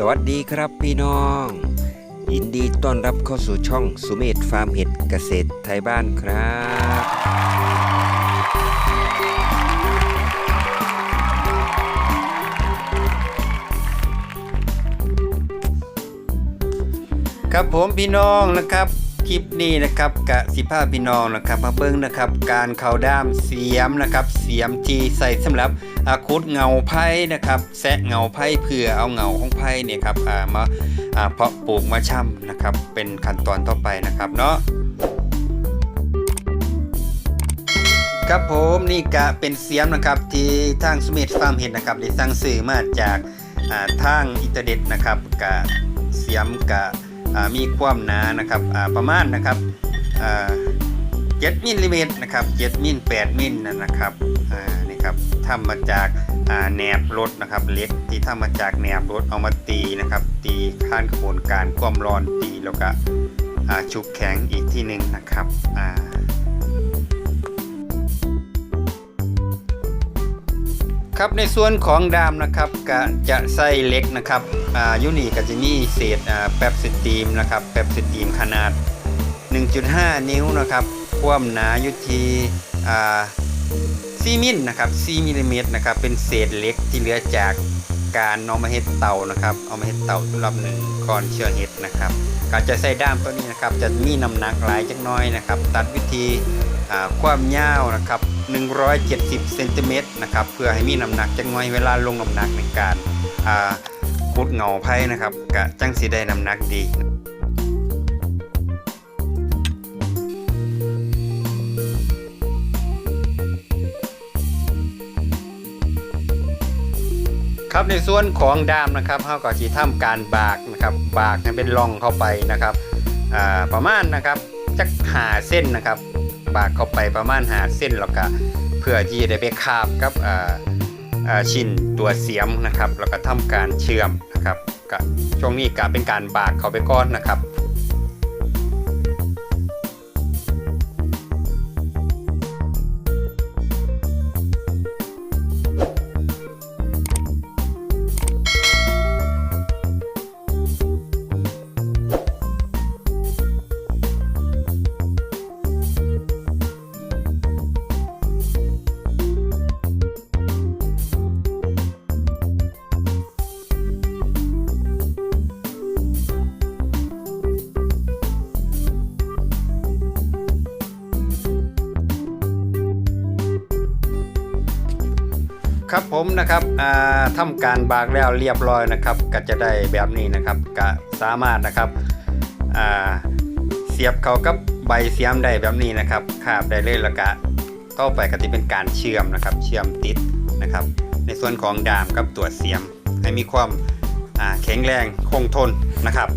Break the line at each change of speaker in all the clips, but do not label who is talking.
สวัสดีครับพี่น้อง ยินดีต้อนรับเข้าสู่ช่องสุเมธฟาร์มเห็ดเกษตรไทยบ้านครับ ครับผมพี่น้องนะครับคลิปนี้นะครับกะสิภาพี่น้องนะครับมาเบิ้งนะครับ การเข่าด้ามเสียมนะครับ เสียมที่ใส่สำหรับ คุดเงาไผ่นะครับแซะเงาไผ่เพื่อเอาเงาของไผ่เนี่ยครับามาเพาะปลูกมาช่ำนะครับ เป็นขั้นตอนต่อไปนะครับเนาะครับผมนี่กะเป็นเสียมนะครับที่ทางสมิธฟาร์มเห็นนะครับได้สั่งซื้อมาจากาทางอินเทอร์เน็ตนะครับกะเสียมกะมีความหนานะครับประมาณนะครับอ่า7มิลลิเมตรนะครับ7มิล8มิลนะครับ อ่านี่ครับทำมาจากแหนบรถนะครับเล็กที่ทำมาจากแหนบรถเอามาตีนะครับ ตีข้านกระบวนการความร้อนตีแล้วก็ชุบแข็งอีกที่หนึ่งนะครับครับในส่วนของดามนะครับก็จะใส่เล็กนะครับยูนี่ก็จะมีเศษแป๊บสตีมนะครับแป๊บสตีมขนาด 1.5 นิ้วนะครับ ความหนาอยู่ที่อ่า 4มิลนะครับ4มิลลิเมตรนะครับเป็นเศษเหล็กที่เหลือจากการเอามาเฮ็ดเตานะครับเอามาเฮ็ดเตารอบหนึ่งก่อนเชื่อเฮ็ดนะครับการจะใส่ด้ามตัวนี้นะครับจะมีน้ำหนักหลายจักน้อยนะครับตัดวิธีความยาวนะครับ170เซนติเมตรนะครับเพื่อให้มีน้ำหนักจักน้อยเวลาลงน้ำหนักในการขุดเงาไผ่นะครับกะจังสีได้น้ำหนักดี ครับในส่วนของดามนะครับเขาก็จะทำการบากนะครับบากให้เป็นร่องเข้าไปนะครับประมาณนะครับจักหาเส้นนะครับ บากเข้าไปประมาณหาเส้นแล้วก็เพื่อที่จะได้ไปคาบกับชิ้นตัวเสียมนะครับ แล้วก็ทำการเชื่อมนะครับช่วงนี้ก็เป็นการบากเข้าไปก้อนนะครับ ครับผมนะครับอ่าการบากแล้วเรียบร้อยนะครับก็จะได้แบบนี้นะครับก็สามารถนะครับเสียบเขากับใบเสียมได้แบบนี้นะครับคาบได้เลยแล้วก็ต่อไปก็จะเป็นการเชื่อมนะครับ เชื่อมติดนะครับ ในส่วนของดามกับตัวเสียม ให้มีความแข็งแรงคงทนนะครับ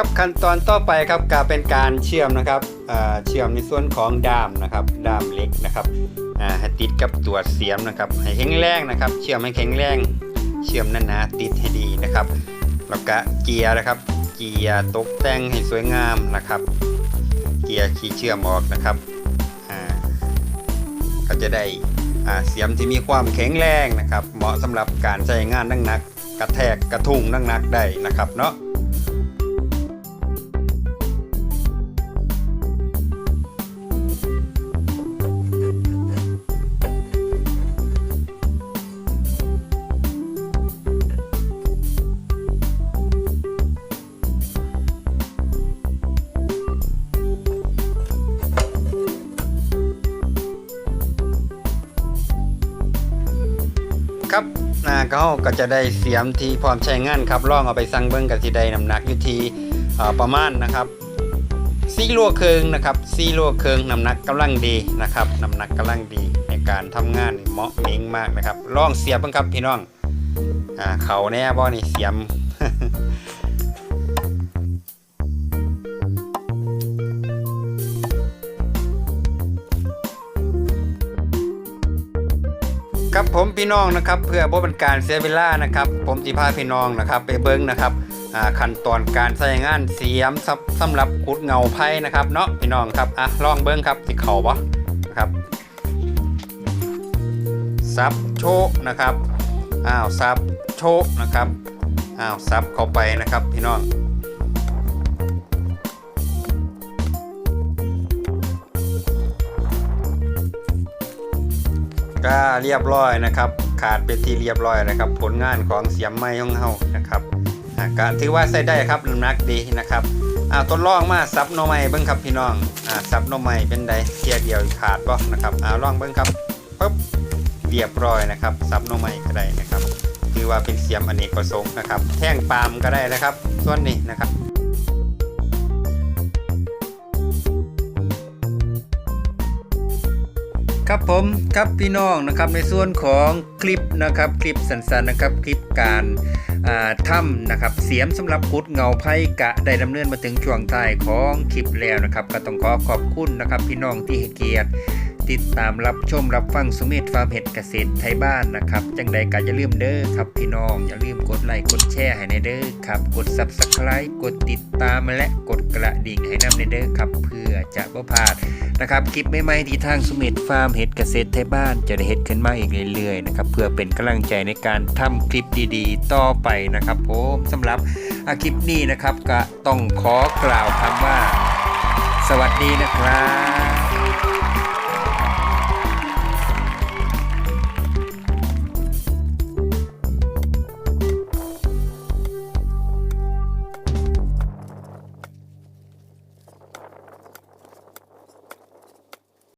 ครับขั้นตอนต่อไปครับก็เป็นการเชื่อมนะครับเชื่อมในส่วนของด้ามนะครับด้ามเล็กนะครับให้ติดกับตัวเสียมนะครับให้แข็งแรงนะครับ เชื่อมให้แข็งแรง เชื่อมหนาๆติดให้ดีนะครับแล้วก็เกียร์นะครับ เกียร์ตกแต่งให้สวยงามนะครับ เกียร์ขี่เชื่อมออกนะครับก็จะได้เสียมที่มีความแข็งแรงนะครับ เหมาะสำหรับการใช้งานหนักๆกระแทกกระทุ้งหนักๆได้นะครับเนาะ ครับนาเขาก็จะได้เสียมที่พร้อมใช้งานครับลองเอาไปสั่งเบิ้งกับสิได้น้ำหนักอยู่ที่ประมาณนะครับซีโลเคิงนะครับซีโลเคิงน้ำหนักกำลังดีนะครับน้ำหนักกำลังดีในการทำงานเหมาะเม้งมากนะครับลองเสียบบ้างครับพี่น้องอ่าเขาแน่บ่นี่เสียม ครับผมพี่น้องนะครับเพื่อบ่เป็นการเสียเวลานะครับ ผมสิพาพี่น้องนะครับ ไปเบิ้งนะครับขั้นตอนการใช้งานเสียมสำสำหรับขุดเงาไพ่นะครับเนาะพี่น้องครับอะลองเบิ้งครับสิเข่าบ่นะครับซับโชะนะครับอ้าวซับโชะนะครับอ้าวซับเข้าไปนะครับพี่น้อง ก็เรียบร้อยนะครับ ขาดเป็นที่เรียบร้อยนะครับ ผลงานของเสียมไม้ของเฮานะครับก็ถือว่าใช้ได้ครับน้ำหนักดีนะครับอ่าทดลองมาซับน่อไม้เบิ้งครับพี่น้องอ่าซับน่อไม้เป็นไดเทียเดียวขาดบ่นะครับอ่าลองเบิ้งครับปึ๊บเรียบร้อยนะครับซับน่อไม้ก็ได้นะครับถือว่าเป็นเสียมอเนกประสงค์นะครับ แท่งปาล์มก็ได้นะครับ ส่วนนี้นะครับ ครับผมครับพี่น้องนะครับในส่วนของคลิปนะครับคลิปสั้นๆนะครับคลิปการอ่าถ้ำนะครับเสียมสำหรับกุดเงาไพ่กะได้ดำเนินมาถึงช่วงท้ายของคลิปแล้วนะครับ ก็ต้องขอขอบคุณนะครับพี่น้องที่ให้เกียรติ ติดตามรับชมรับฟังสุเมธฟาร์มเห็ดเกษตรไทยบ้านนะครับ จังใดก็อย่าลืมเด้อครับพี่น้อง อย่าลืมกดไลค์กดแชร์ให้ในเด้อครับ กด Subscribe กดติดตามและกดกระดิ่งให้นำในเด้อครับ เพื่อจะบ่พลาดนะครับคลิปใหม่ๆที่ทางสุเมธฟาร์มเห็ดเกษตรไทยบ้านจะได้เห็ดขึ้นมาอีกเรื่อยๆนะครับเพื่อเป็นกำลังใจในการทำคลิปดีๆ ต่อไปนะครับผมสำหรับคลิปนี้นะครับก็ต้องขอกล่าวคำว่า สวัสดีนะครับ